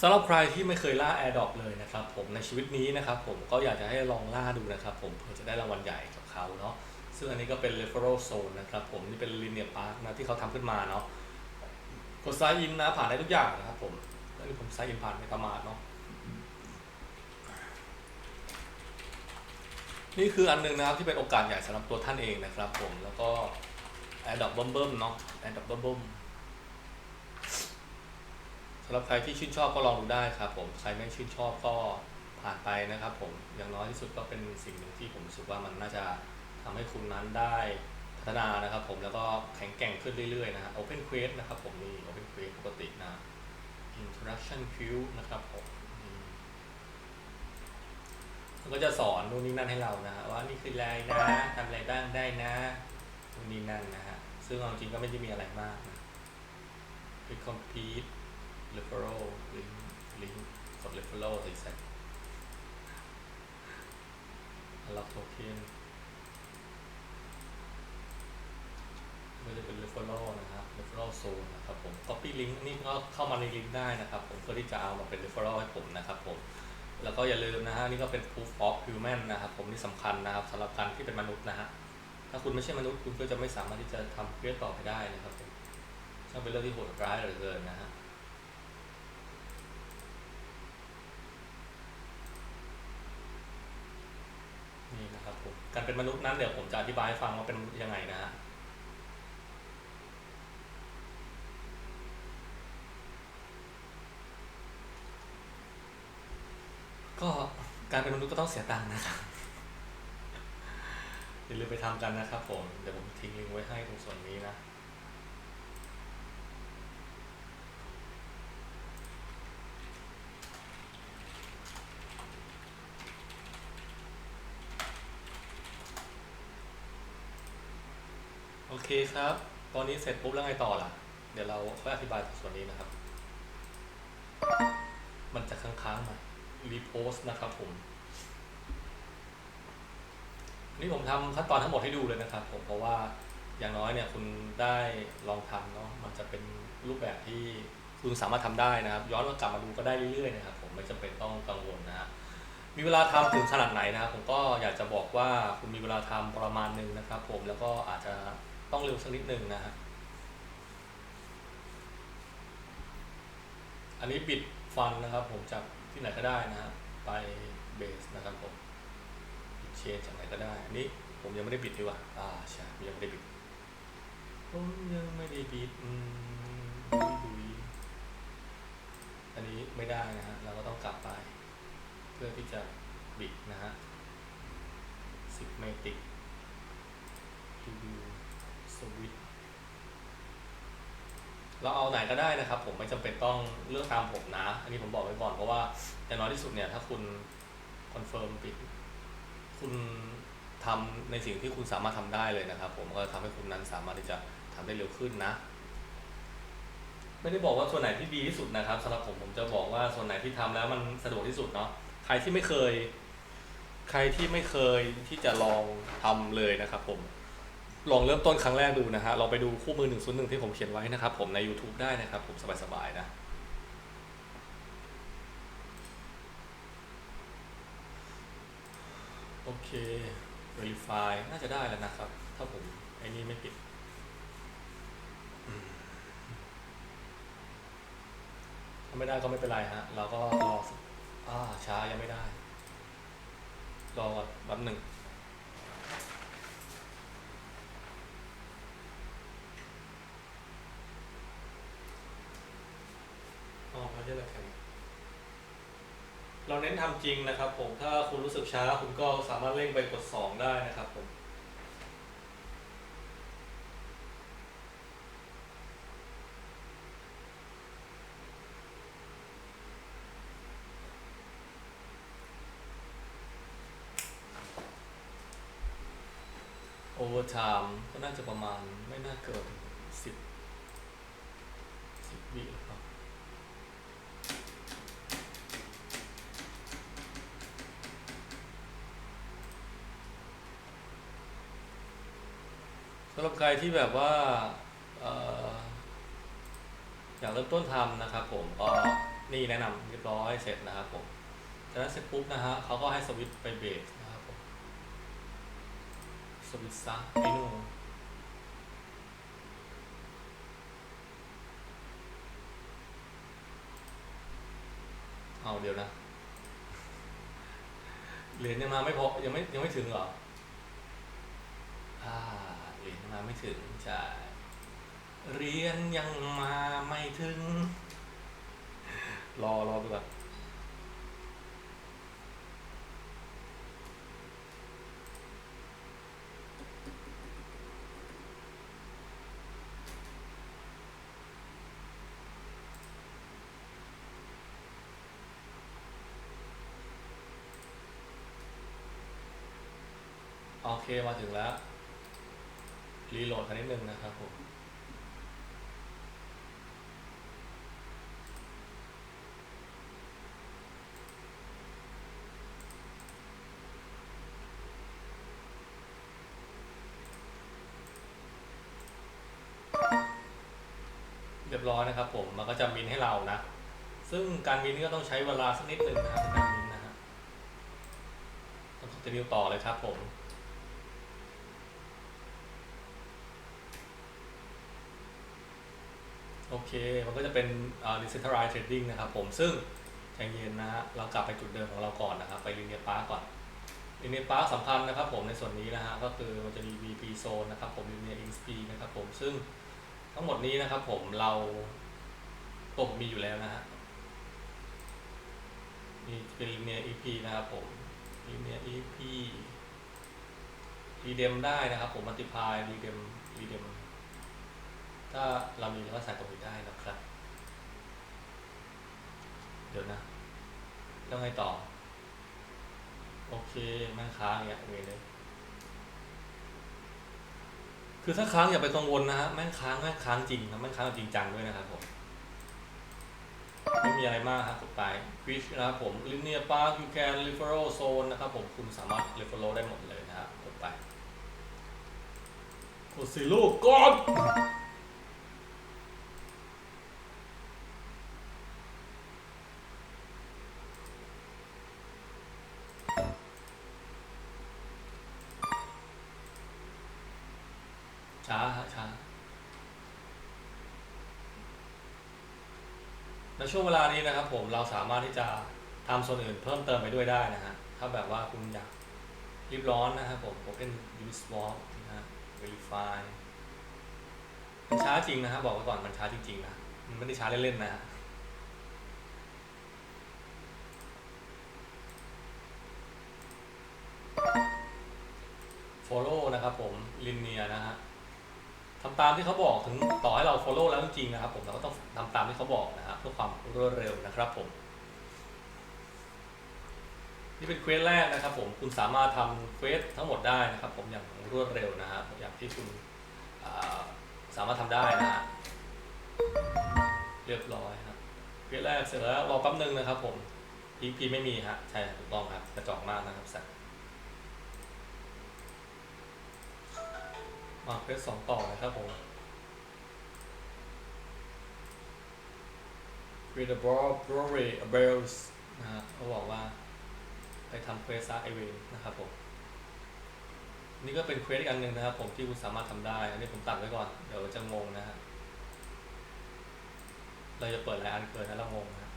สำหรับใครที่ไม่เคยล่า AirDrop เลยนะครับผมในชีวิตนี้นะครับผมก็อยากจะให้ลองล่าดูนะครับผมเพื่อจะได้รางวัลใหญ่กับเขาเนาะซึ่งอันนี้ก็เป็น referral zone นะครับผมนี่เป็น linear park นะที่เขาทำขึ้นมาเนาะกด sign in นะผ่านได้ทุกอย่างนะครับผมแล้วนี่ผม sign in ผ่านไปประมาทเนาะนี่คืออันหนึงนะครับที่เป็นโอกาสใหญ่สำหรับตัวท่านเองนะครับผมแล้วก็ AirDrop เบิ่มๆเนาะ AirDrop เบิ่มๆ สำหรับใครที่ชื่นชอบก็ลองดูได้ครับผมใครไม่ชื่นชอบก็ผ่านไปนะครับผมอย่างน้อยที่สุดก็เป็นสิ่งหนึ่งที่ผมรู้สึกว่ามันน่าจะทำให้คุณนั้นได้พัฒนานะครับผมแล้วก็แข็งแกร่งขึ้นเรื่อยๆนะฮะ Open Quest นะครับผมนี่ Open Quest ปกตินะ Interaction Queue นะครับผมมันก็จะสอนนู่นนี่นั่นให้เรานะฮะว่านี่คืออะไรนะทำอะไรบ้างได้นะนู่นนี่นั่นนะฮะซึ่งเอาจริงก็ไม่ได้มีอะไรมากนะ Click Complete referral link link กด referral ใส่ใส่ unlock token ก็จะเป็น referral นะครับ referral zone นะครับผม copy link นี่ก็เข้ามาในลิงก์ได้นะครับผมเพื่อที่จะเอามาเป็น referral ให้ผมนะครับผมแล้วก็อย่าลืมนะฮะนี่ก็เป็น proof of human นะครับผมนี่สำคัญนะครับสำหรับการที่เป็นมนุษย์นะฮะถ้าคุณไม่ใช่มนุษย์คุณก็จะไม่สามารถที่จะทำเพื่อต่อไปได้นะครับผมช่างเป็นเรื่องที่โหดร้ายเหลือเกินนะฮะ นี่นะครับผม การเป็นมนุษย์นั้นเดี๋ยวผมจะอธิบายให้ฟังว่าเป็นยังไงนะฮะก็การเป็นมนุษย์ก็ต้องเสียตังค์นะครับอย่าลืมไปทำกันนะครับผม เดี๋ยวผมทิ้งลิงก์ไว้ให้ตรงส่วนนี้นะ เคครับ ตอนนี้เสร็จปุ๊บแล้วไงต่อล่ะ เดี๋ยวเราค่อยอธิบายส่วนนี้นะครับ มันจะค้างๆหน่อยรีโพสนะครับผม นี่ผมทำขั้นตอนทั้งหมดให้ดูเลยนะครับผม เพราะว่าอย่างน้อยเนี่ยคุณได้ลองทำเนาะ มันจะเป็นรูปแบบที่คุณสามารถทำได้นะครับ ย้อนมากลับมาดูก็ได้เรื่อยๆนะครับ ผมไม่จำเป็นต้องกังวลนะฮะมีเวลาทำถึงขนาดไหนนะครับ ผมก็อยากจะบอกว่าคุณมีเวลาทำประมาณหนึ่งนะครับ ผมแล้วก็อาจจะ ต้องเร็วสักนิดหนึ่งนะฮะ อันนี้บิดฟันนะครับผมจากที่ไหนก็ได้นะฮะ ไปเบสนะครับผมบิดเชนจากไหนก็ได้ อันนี้ผมยังไม่ได้บิดดีกว่า อ่าใช่ผมยังไม่ได้บิด ผมยังไม่ได้บิด อืมดุยๆอันนี้ไม่ได้นะฮะ เราก็ต้องกลับไป เพื่อที่จะบิดนะฮะสิบเมติกรีวิว สวิตเราเอาไหนก็ได้นะครับ ผมไม่จำเป็นต้องเลือกตามผมนะ อันนี้ผมบอกไว้ก่อนเพราะว่าอย่างน้อยที่สุดเนี่ยถ้าคุณคอนเฟิร์มบิด คุณทำในสิ่งที่คุณสามารถทำได้เลยนะครับ ผมก็ทำให้คุณนั้นสามารถที่จะทำได้เร็วขึ้นนะ ไม่ได้บอกว่าส่วนไหนที่ดีที่สุดนะครับสำหรับผมผมจะบอกว่าส่วนไหนที่ทำแล้วมันสะดวกที่สุดเนาะใครที่ไม่เคย ใครที่ไม่เคยที่จะลองทำเลยนะครับ ผม ลองเริ่มต้นครั้งแรกดูนะฮะลองไปดูคู่มือ101ที่ผมเขียนไว้นะครับ ผมใน YouTube ได้นะครับ ผมสบายๆนะ โอเค Verify น่าจะได้แล้วนะครับ ถ้าผมไอ้นี่ไม่ผิดถ้าไม่ได้ก็ไม่เป็นไรฮะ เราก็รออ่าช้ายังไม่ได้ รอก่อนแป๊บหนึ่ง อ๋อไม่ใช่แบเราเน้นทำจริงนะครับ ผม ถ้าคุณรู้สึกช้า คุณก็สามารถเร่งไปกดสองได้นะครับผมโอเวอร์ไทม์ก็น่าจะประมาณไม่น่าเกินสิบสิบวิห ร่าสำหรับใครที่แบบว่าเอ่ออยากเริ่มต้นทำนะครับผมก็นี่แนะนำเรียบร้อยเสร็จนะครับผมจากนั้นเสร็จปุ๊บนะฮะเขาก็ให้สวิตช์ไปเบสนะครับผมสวิตช์ซะไอ้หนูเอาเดี๋ยวนะเหรียญยังมาไม่พอยังไม่ยังไม่ถึงเหรออ่า มาไม่ถึงใช่เรียญยังมาไม่ถึง รอรอดูก่อนโอเคมาถึงแล้ว รีโหลดกันนิดนึงนะครับผมเรียบร้อยนะครับผมมันก็จะมินให้เรานะ ซึ่งการมินนี่ก็ต้องใช้เวลาสักนิดหนึ่งนะครับในการมินนะฮะต้องคอนติเนียต่อเลยครับผม โอเค มันก็จะเป็นอ่า decentralized trading นะครับผม ซึ่งใจเย็นนะฮะ เรากลับไปจุดเดิมของเราก่อนนะครับ ไป linear park ก่อน linear park สำคัญนะครับผมในส่วนนี้นะฮะ ก็คือมันจะมี VP zone นะครับผม linear XP นสปีนะครับผม ซึ่งทั้งหมดนี้นะครับผมเราตกมีอยู่แล้วนะฮะ มีเป็น linear EP นะครับผม linear EP redeem ได้นะครับผม multiply redeem redeem ถ้าเรามีก็ใส่ตรงนี้ได้นะครับ เดี๋ยวนะแล้วไงต่อ โอเคแม่ค้างอย่างเงี้ยเวเลยคือถ้าค้างอย่าไปกังวลนะฮะแม่งค้างแม่งค้างจริงนะแม่งค้างจริงจังด้วยนะครับผมไม่มีอะไรมากครับกดไป Twitch นะครับผม Linear Park you can referral zone นะครับผมคุณสามารถ referral ได้หมดเลยนะครับกดไปกดสิลูกกด ช้าฮะช้า ในช่วงเวลานี้นะครับ ผมเราสามารถที่จะทำส่วนอื่นเพิ่มเติมไปด้วยได้นะฮะถ้าแบบว่าคุณอยากรีบร้อนนะครับผม Open Use Swap นะฮะ Verify มันช้าจริงนะฮะบอกไว้ก่อนมันช้าจริงๆนะมันไม่ได้ช้าเล่นๆนะฮะ follow นะครับผม linear นะฮะทำตามที่เขาบอกถึงต่อให้เรา follow แล้วจริงๆนะครับผมเราก็ต้องทำตามที่เขาบอกนะ พื่อความรวดเร็วนะครับผม นี่เป็นเควสแรกนะครับผมคุณสามารถทำเควสทั้งหมดได้นะครับ ผมอย่างรวดเร็วนะฮะอย่างที่คุณาสามารถทำได้นะฮะเรียบร้อยครับเควสแรกเสร็จแล้วรอแป๊บนึงนะครับ ผมพีพีไม่มีฮะใช่ถูกต้องครับกระจอกมากนะครับสัตว์มาเควสสองต่อนะครับผม Read the ball Brewery Bells นะฮะเขาบอกว่า ไปทำเควสซะไอเวนนะครับผมนี่ก็เป็นเควสอีกอันหนึ่งนะครับ ผมที่คุณสามารถทำได้ อันนี้ผมตัดไว้ก่อน เดี๋ยวจะงงนะฮะเราจะเปิดหลายอันเกินนะเรางงนะ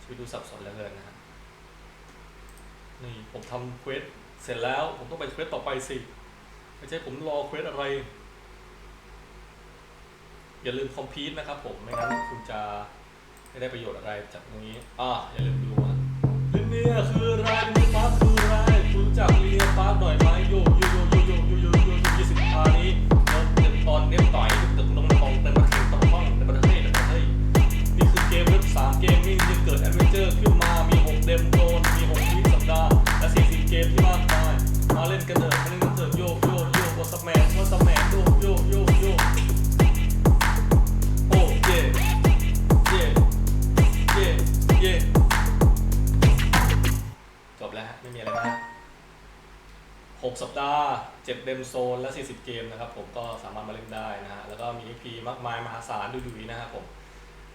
ชีวิตดูสับสนเหลือเกินนะฮะนี่ผมทำเควสเสร็จแล้ว ผมต้องไปเควสต่อไปสิไม่ใช่ผมรอเควสอะไร อย่าลืมคอมพิวต์นะครับผม ไม่งั้นคุณจะ ไม่ได้ประโยชน์อะไรจากตรงนี้อ่าอย่าลืมดูนะลิเนียคืออะไรลิเนียปาร์คคืออะไรคุณรู้จักลิเนียปาร์คหน่อยไหมโยโยโยโยโยโยโยโยยี่สิบพานี้เราเต็มตอนเน็ตต่อยตึกลงตองเต็มประเทศตองห้องเต็มประเทศเลยเฮ้ยนี่คือเกมเว็บสามเกมมิ่งที่เกิดแอดเวนเจอร์ขึ้นมามีหกเดมโซนมีหกวีสัปดาห์และสี่สิบเกมที่มากมายมาเล่นกันเถอะ จ็7เดมโซนและ 40 เกมนะครับผมก็สามารถมาเล่นได้นะฮะแล้วก็มี EP มากมายมหาศาลดุยๆนะครับผม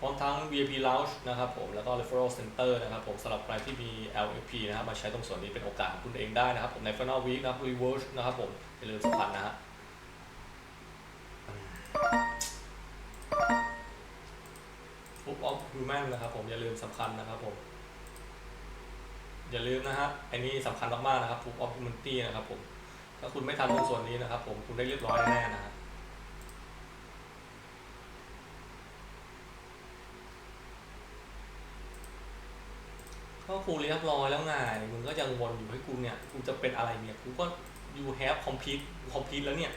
พร้อมทั้ง VIP Lounge นะครับผมแล้วก็ Referral Center นะครับผมสำหรับใครที่มี LFP นะครับมาใช้ตรงส่วนนี้เป็นโอกาสของคุณเองได้นะครับผมใน Final Week นะครับ Reverse นะครับผมอย่าลืมสัมผัสนะฮะฟุบออฟฮิวแมนนะครับผมอย่าลืมสำคัญนะครับผมอย่าลืมนะฮะอันนี้สำคัญมากๆนะครับฟุบออฟฮิแมนตี้นะครับผม ถ้าคุณไม่ทำตรงส่วนนี้นะครับ ผมคุณได้เรียบร้อยแน่ๆนะฮะก็กูเรียบร้อยแล้วไงมึงก็ยังวนอยู่ให้กูเนี่ยกูจะเป็นอะไรเนี่ยกูก็ you have complete complete แล้วเนี่ย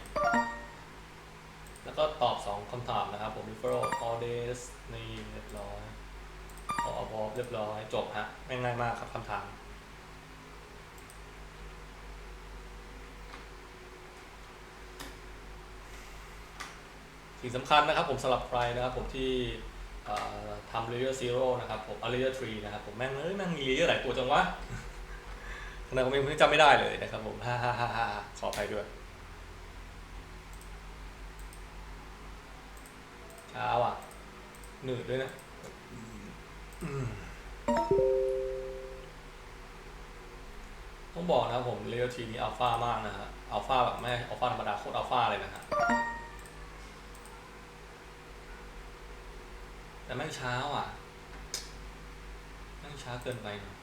แล้วก็ตอบ 2คำถามนะครับ ผม referral all days นี่เรียบร้อย ขอ above เรียบร้อย จบฮะง่ายมากครับคำถาม สิ่งสำคัญนะครับผมสำหรับใครนะครับผมที่ทำ layer zero นะครับผมเอา layer three นะครับผมแม่งเอ้ยแม่งมี layer หลายตัวจังวะขณะผมเองผมจำไม่ได้เลยนะครับผมฮ่าฮ่าฮ่าฮ่าขออภัยด้วยเช้าอะหนืดด้วยนะต้องบอกนะครับผม layer three นี่อัลฟามากนะฮะอัลฟาแบบไม่อัลฟาธรรมดาโคตรอัลฟาเลยนะฮะ แต่แม่งเช้าอะแม่งช้าเกินไปเนอะ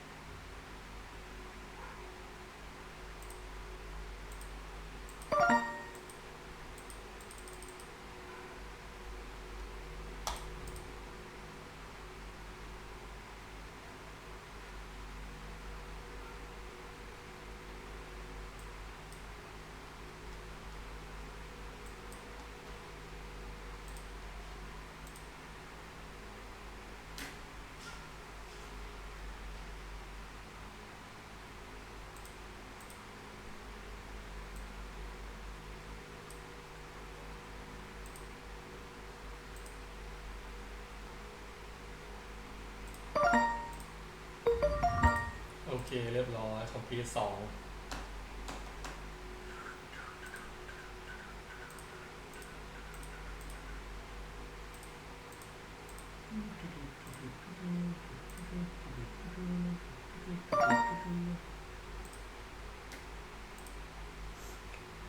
เคเรียบร้อยคอมพิวสอง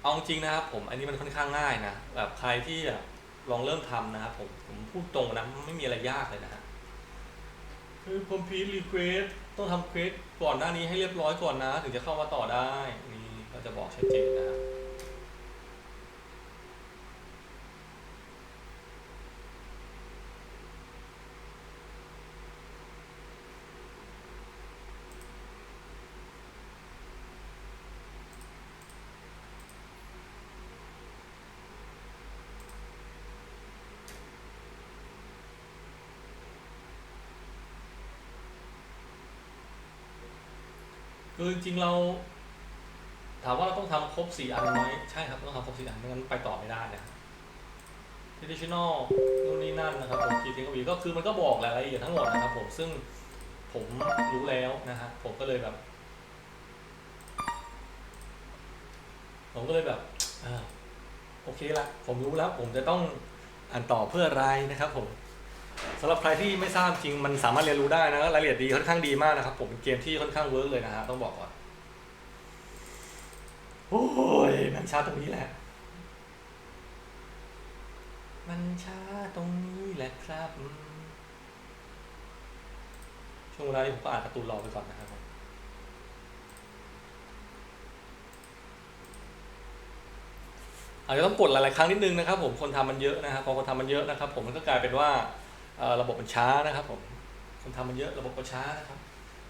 เอาจริงนะครับผมอันนี้มันค่อนข้างง่ายนะแบบใครที่แบบลองเริ่มทำนะครับผมผมพูดตรงนะไม่มีอะไรยากเลยนะฮะคือ complete request ต้องทำ quest ก่อนหน้านี้ให้เรียบร้อยก่อนนะ ถึงจะเข้ามาต่อได้ นี่ก็จะบอกชัดเจนนะครับ คือจริงเรา ถามว่าเราต้องทำครบสี่อันไหมใช่ครับต้องทำครบสี่อันไม่งั้นไปต่อไม่ได้นะ traditional นู่นนี่นั่นนะครับผมคีเทคโนโลยีก็คือมันก็บอกรายละเอียดทั้งหมดนะครับ ผมซึ่งผมรู้แล้วนะฮะผมก็เลยแบบ ผมก็เลยแบบอโอเคละผมรู้แล้ว ผมจะต้องอ่านต่อเพื่ออะไรนะครับผม สำหรับใครที่ไม่ทราบจริงมันสามารถเรียนรู้ได้นะรายละเอียดดีค่อนข้างดีมากนะครับผมเป็นเกมที่ค่อนข้างเวิร์กเลยนะฮะต้องบอกก่อนโอ้ยมันช้าตรงนี้แหละ มันช้าตรงนี้แหละครับ ช่วงเวลาที่ผมก็อ่านการ์ตูนรอไปก่อนนะครับผมอาจจะต้องกดหลาย ๆ ครั้งนิดนึงนะครับผมคนทำมันเยอะนะครับพอคนทำมันเยอะนะครับผมมันก็กลายเป็นว่า ระบบมันช้านะครับผมคนทำมันเยอะระบบก็ช้านะครับ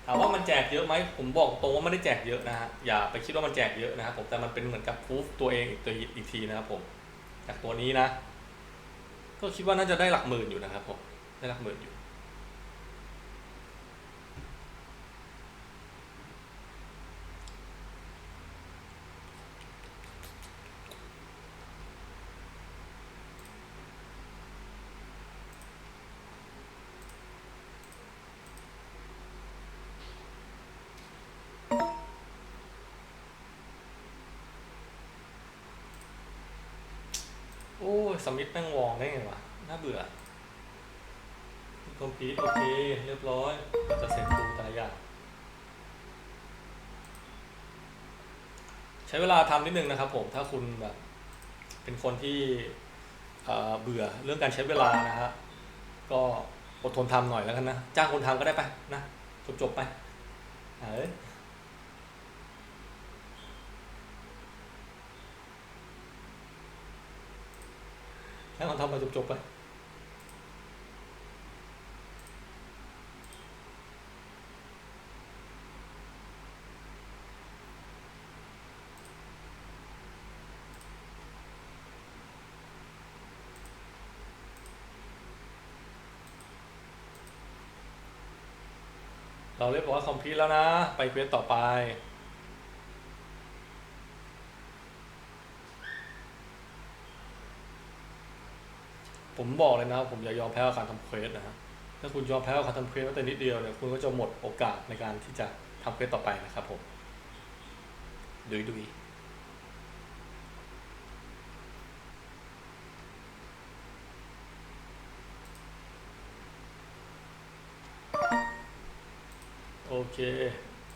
ถามว่ามันแจกเยอะไหมผมบอกตรงว่าไม่ได้แจกเยอะนะฮะอย่าไปคิดว่ามันแจกเยอะนะครับผมแต่มันเป็นเหมือนกับพูฟตัวเองอีกตัวอีกทีนะครับผมจากตัวนี้นะ ก็คิดว่าน่าจะได้หลักหมื่นอยู่นะครับผมได้หลักหมื่นอยู่ สมิธแม่งวองได้ไงวะ น่าเบื่ออมพิวโอเค เรียบร้อยจะเสร็จดูแต่ละอย่าง ใช้เวลาทำนิดนึงนะครับผม ถ้าคุณแบบ เป็นคนที่เบื่อเรื่องการใช้เวลานะฮะ ก็อดทนทำหน่อยแล้วกันนะ จ้างคนทำก็ได้ไปนะ จบจบๆไป เอ้ย จ้างคนทำไปจบจบๆไปเราเรียบร้อยคอมพิวแล้วนะ ไปเควสต่อไป ผมบอกเลยนะครับผมอย่ายอมแพ้กับการทำเควสนะฮะถ้าคุณยอมแพ้กับการทำเควสแม้แต่นิดเดียวเนี่ยคุณก็จะหมดโอกาสในการที่จะทำเควสต่อไปนะครับผมดุยดุยโอเค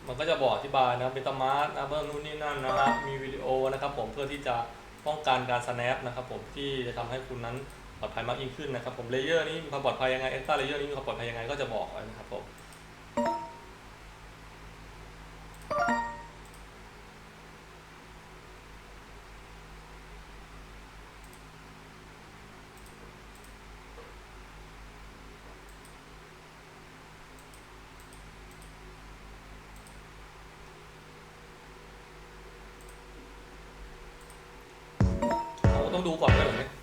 มันก็จะบอกอธิบายนะเป็นตมาร์นะเบื้องนู้นนี่นั่นนะครับมีวิดีโอนะครับผมเพื่อที่จะป้องกันการ snap นะครับผมที่จะทำให้คุณนั้น ปลอดภัยมากยิ่งขึ้นนะครับผมเลเยอร์นี้มีความปลอดภัยยังไงเอ็กซ์ตร้าเลเยอร์นี้มีความปลอดภัยยังไงก็จะบอกไว้นะครับผมต้องดูก่อนด้วยเหรอเนี่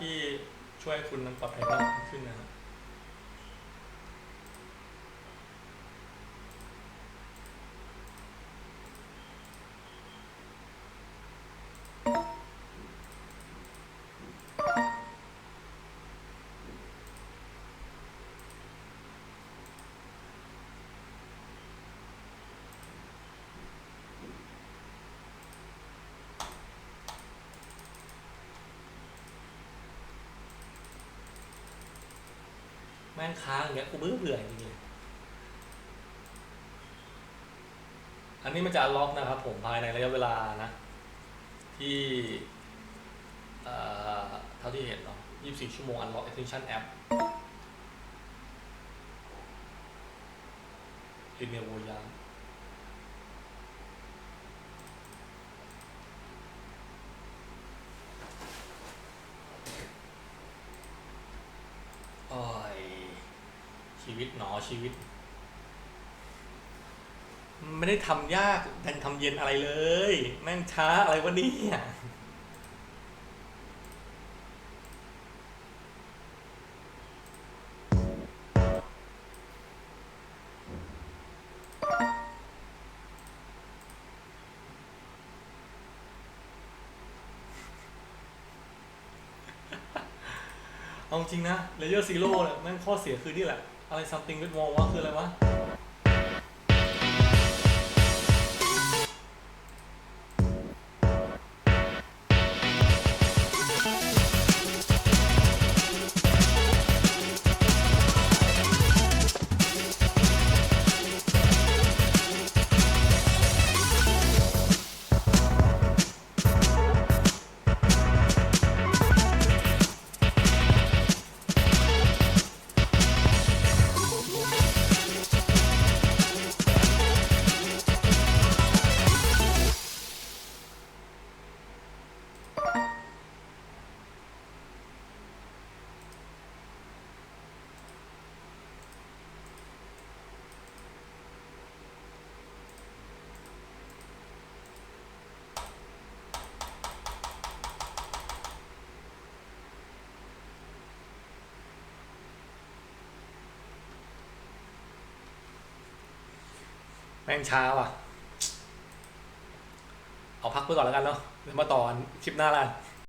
ที่ช่วยคุณปลอดภัยมากขึ้นนะครับ ม่งค้างอย่างเงี้ยกูเบื่อเบื่อจริงเลยอันนี้มันจะล็อกนะครับผมภายในระยะเวลานะ ที่เอ่อเท่าที่เห็นเนาะ24 ชั่วโมงอันล็อก extension app เป็นเนโวยาโอ้ย ชีวิตหนอชีวิต ไม่ได้ทำยากดันทำเย็นอะไรเลย แม่งช้าอะไรวะเนี่ยเอาจริงนะเลเยอร์ซีโร่เนี่ยแม่งข้อเสียคือนี่แหละ อะไร something with wall วะคืออะไรวะ ม่งช้าว่ะ เอาพักไปก่อนแล้วกันเนาะเดี๋ยวมาต่อนคลิปหน้าละ